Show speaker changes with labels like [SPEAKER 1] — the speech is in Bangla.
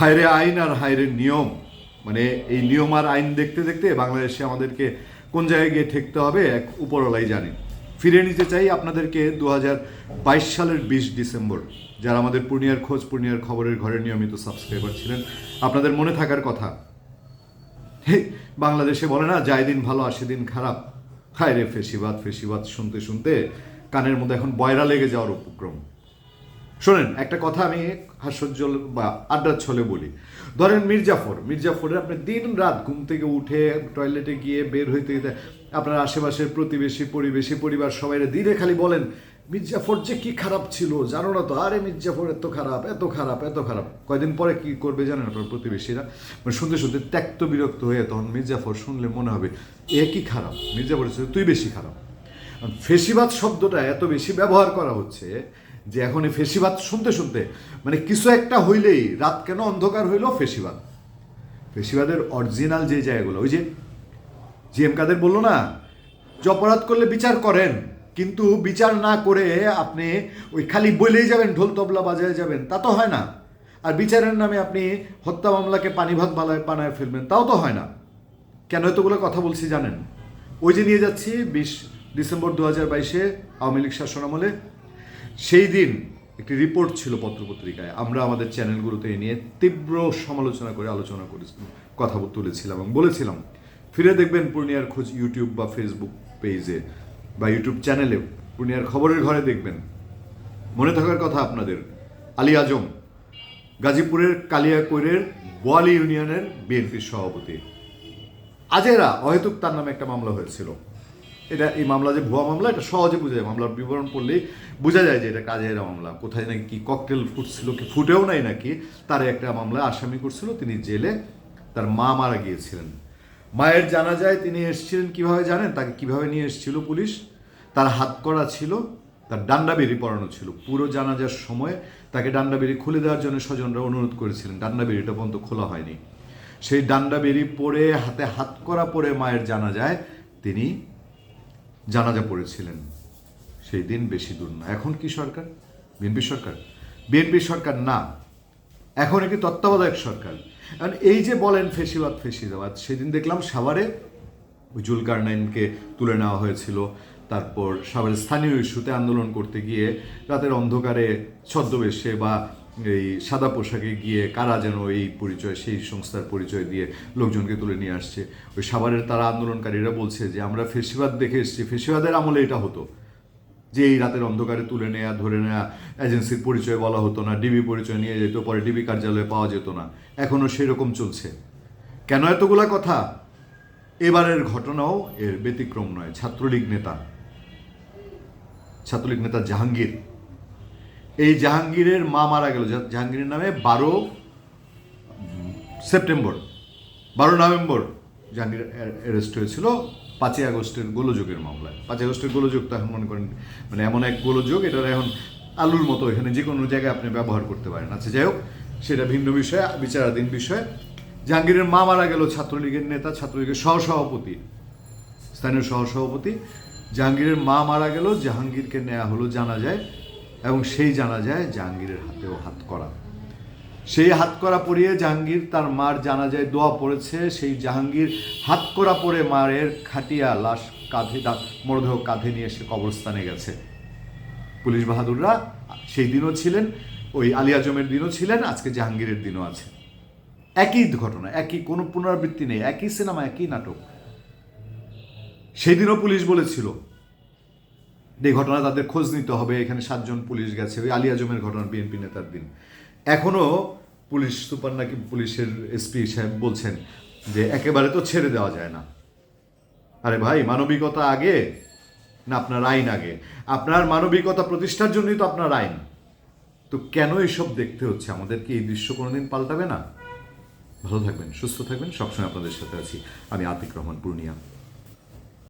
[SPEAKER 1] হায়রে আইন আর হায়রে নিয়ম। মানে এই নিয়ম আর আইন দেখতে দেখতে বাংলাদেশে আমাদেরকে কোন জায়গায় গিয়ে ঠেকতে হবে এক উপরওয়ালাই জানে। ফিরে নিতে চাই আপনাদেরকে দু হাজার বাইশ সালের বিশ ডিসেম্বর। যারা আমাদের পূর্ণিয়ার খোঁজ, পূর্ণিয়ার খবরের ঘরে নিয়মিত সাবস্ক্রাইবার ছিলেন, আপনাদের মনে থাকার কথা। বাংলাদেশে বলে না যায় দিন ভালো, আসে দিন খারাপ। হায় রে ফেসিবাদ ফেসিবাদ শুনতে শুনতে কানের মধ্যে এখন বয়রা লেগে যাওয়ার উপক্রম। শোনেন। একটা কথা আমি হাস্যোজ্জ্বল বা আড্ডার ছলে বলি। ধরেন মির্জাফর, মির্জাফরের আপনি দিন রাত ঘুম থেকে উঠে টয়লেটে গিয়ে বের হইতে আপনার আশেপাশের প্রতিবেশী, পরিবেশী, পরিবার সবাই দিনে খালি বলেন, মির্জাফর যে কি খারাপ ছিল, জানো না তো? আরে মির্জাফর এত খারাপ এত খারাপ এত খারাপ। কয়দিন পরে কি করবে জানেন আপনার প্রতিবেশীরা? মানে শুনতে শুনতে ত্যক্ত বিরক্ত হয়ে তখন মির্জাফর শুনলে মনে হবে, এ কি খারাপ? মির্জাফর তুই বেশি খারাপ। ফেসিবাদ শব্দটা এত বেশি ব্যবহার করা হচ্ছে যে এখন এই ফেসিবাদ শুনতে শুনতে মানে কিছু একটা হইলেই রাত কেন অন্ধকার হইল? ফেসিবাদ। ফেসিবাদের অরিজিনাল যে জায়গাগুলো, ওই যে জি এম কাদের বলল না, যে অপরাধ করলে বিচার করেন, কিন্তু বিচার না করে আপনি ওই খালি বলেই যাবেন, ঢোল তবলা বাজায় যাবেন, তা তো হয় না। আর বিচারের নামে আপনি হত্যা মামলাকে পানি ভাত বানায় বানায় ফেলবেন, তাও তো হয় না। কেন এতগুলো কথা বলছি জানেন? ওই যে নিয়ে যাচ্ছি, বিশ ডিসেম্বর দু হাজার বাইশে আওয়ামী লীগ শাসনামলে সেই দিন একটি রিপোর্ট ছিল পত্রপত্রিকায়। আমরা আমাদের চ্যানেলগুলোতে এ নিয়ে তীব্র সমালোচনা করে আলোচনা করেছিলাম কথা তুলেছিলাম এবং বলেছিলাম। ফিরে দেখবেন পূর্ণিয়ার খোঁজ ইউটিউব বা ফেসবুক পেজে বা ইউটিউব চ্যানেলে পূর্ণিয়ার খবরের ঘরে দেখবেন। মনে থাকার কথা আপনাদের, আলী আজম, গাজীপুরের কালিয়াকৈরের বোয়ালি ইউনিয়নের বিএনপির সভাপতি। আজেরা অহেতুক তার নামে একটা মামলা হয়েছিল। এটা এই মামলা যে ভুয়া মামলা, এটা সহজে বোঝা যায়। মামলার বিবরণ পড়লেই বোঝা যায় যে এটা কাজেরা মামলা। কোথায় নাকি কি ককটেল ফুটছিল কি, ফুটেও নাই নাকি, তার একটা মামলা আসামি করছিল, তিনি জেলে তার মা মারা গিয়েছিলেন। মায়ের জানা যায় তিনি এসেছিলেন কীভাবে জানেন? তাকে কীভাবে নিয়ে এসেছিল পুলিশ? তার হাত করা ছিল, তার ডান্ডা বেরি পরানো ছিল। পুরো জানাজার সময় তাকে ডান্ডা বেরি খুলে দেওয়ার জন্য স্বজনরা অনুরোধ করেছিলেন। ডান্ডা বেরিটা পর্যন্ত খোলা হয়নি। সেই ডান্ডা বেরি পরে, হাতে হাত করা পরে মায়ের জানা যায় তিনি জানাজা পড়েছিলেন। সেই দিন বেশি দূর না। এখন কি সরকার? বিএনপি সরকার? বিএনপি সরকার না। এখন একটি তত্ত্বাবধায়ক সরকার। কারণ এই যে বলেন ফেসিবাদ ফেসিবাদ, সেদিন দেখলাম সাভারে জুলকার নাইনকে তুলে নেওয়া হয়েছিল। তারপর সাভারের স্থানীয় ইস্যুতে আন্দোলন করতে গিয়ে রাতের অন্ধকারে ছদ্মবেশে বা এই সাদা পোশাকে গিয়ে কারা যেন এই পরিচয়, সেই সংস্থার পরিচয় দিয়ে লোকজনকে তুলে নিয়ে আসছে। ওই সাভারের তারা আন্দোলনকারীরা বলছে যে, আমরা ফেসিবাদ দেখে এসেছি। ফেসিবাদের আমলে এটা হতো। যে এই রাতের অন্ধকারে তুলে নেওয়া ধরে নেওয়া এজেন্সির পরিচয় বলা হতো না, ডিবি পরিচয় নিয়ে যেত, পরে ডিবি কার্যালয়ে পাওয়া যেত না। এখনও সেরকম চলছে। কেন এতগুলা কথা? এবারের ঘটনাও এর ব্যতিক্রম নয়। ছাত্রলীগ নেতা ছাত্রলীগ নেতা জাহাঙ্গীর এই জাহাঙ্গীরের মা মারা গেল। জাহাঙ্গীরের নামে বারো সেপ্টেম্বর, বারো নভেম্বর জাহাঙ্গীর অ্যারেস্ট হয়েছিল পাঁচই আগস্টের গোলযোগের মামলায়। পাঁচই আগস্টের গোলযোগ তো এখন মনে করেন মানে এমন এক গোলযোগ এটার এখন আলুর মতো, এখানে যে কোনো জায়গায় আপনি ব্যবহার করতে পারেন। আচ্ছা যাই হোক, সেটা ভিন্ন বিষয়, বিচারাধীন বিষয়। জাহাঙ্গীরের মা মারা গেল ছাত্রলীগের নেতা, ছাত্রলীগের সহসভাপতি, স্থানীয় সহসভাপতি। জাহাঙ্গীরের মা মারা গেল, জাহাঙ্গীরকে নেওয়া হলো জানা যায় এবং সেই জানা যায় জাহাঙ্গীরের হাতেও হাত করা। সেই হাত করা পরিয়ে জাহাঙ্গীর তার মার জানা যায় দোয়া পড়েছে। সেই জাহাঙ্গীর হাত করা পরে মায়ের খাটিয়া লাশ কাঁধে মরদেহ কাঁধে নিয়ে সে কবরস্থানে গেছে। পুলিশ বাহাদুররা সেই দিনও ছিলেন, ওই আলী আজমের দিনও ছিলেন, আজকে জাহাঙ্গীরের দিনও আছে। একই ঘটনা, একই, কোনো পুনরাবৃত্তি নেই, একই সিনেমা, একই নাটক। সেই দিনও পুলিশ বলেছিল এই ঘটনা তাদের খোঁজ নিতে হবে, এখানে সাতজন পুলিশ গেছে, ওই আলী আজমের ঘটনা বিএনপি নেতার দিন। এখনও পুলিশ সুপার নাকি পুলিশের এসপি সাহেব বলছেন যে একেবারে তো ছেড়ে দেওয়া যায় না। আরে ভাই, মানবিকতা আগে না আপনার আইন আগে? আপনার মানবিকতা প্রতিষ্ঠার জন্যই তো আপনার আইন। তো কেন এসব দেখতে হচ্ছে? আমাদের কি এই দৃশ্য কোনোদিন পাল্টাবে না? ভালো থাকবেন, সুস্থ থাকবেন, সবসময় আপনাদের সাথে আছি। আমি আতিক রহমান, পূর্ণিয়া।